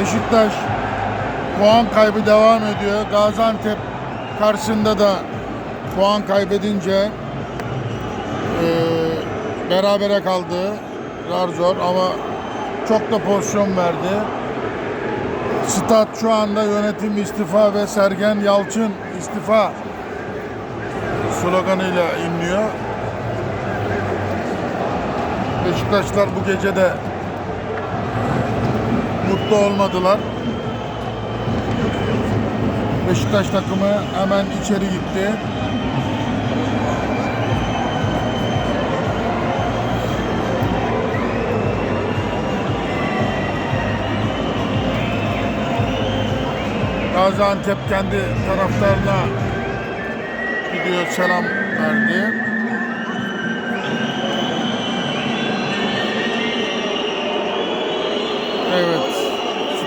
Beşiktaş puan kaybı devam ediyor. Gaziantep karşısında da puan kaybedince eee berabere kaldı. Zar zor ama çok da pozisyon verdi. Stat şu anda yönetim istifa ve Sergen Yalçın istifa sloganıyla inliyor. Beşiktaşlar bu gece de mutlu olmadılar. Beşiktaş takımı hemen içeri gitti. Gaziantep kendi taraftarına gidiyor selam verdi.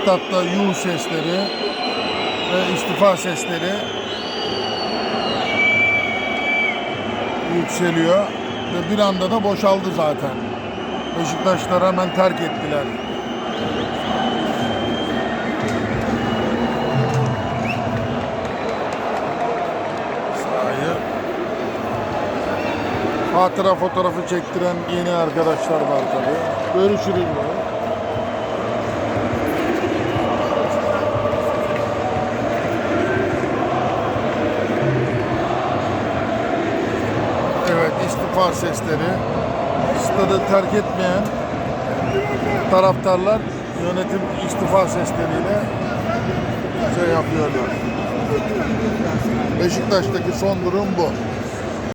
Statta yuh sesleri ve istifa sesleri yükseliyor ve bir anda da boşaldı zaten. Beşiktaşlar hemen terk ettiler. Sahayı. Hatıra fotoğrafı çektiren yeni arkadaşlar var tabii. Görüşürüz. Evet istifa sesleri. Stadı terk etmeyen taraftarlar yönetim istifa sesleriyle şey yapıyorlar. Beşiktaş'taki son durum bu.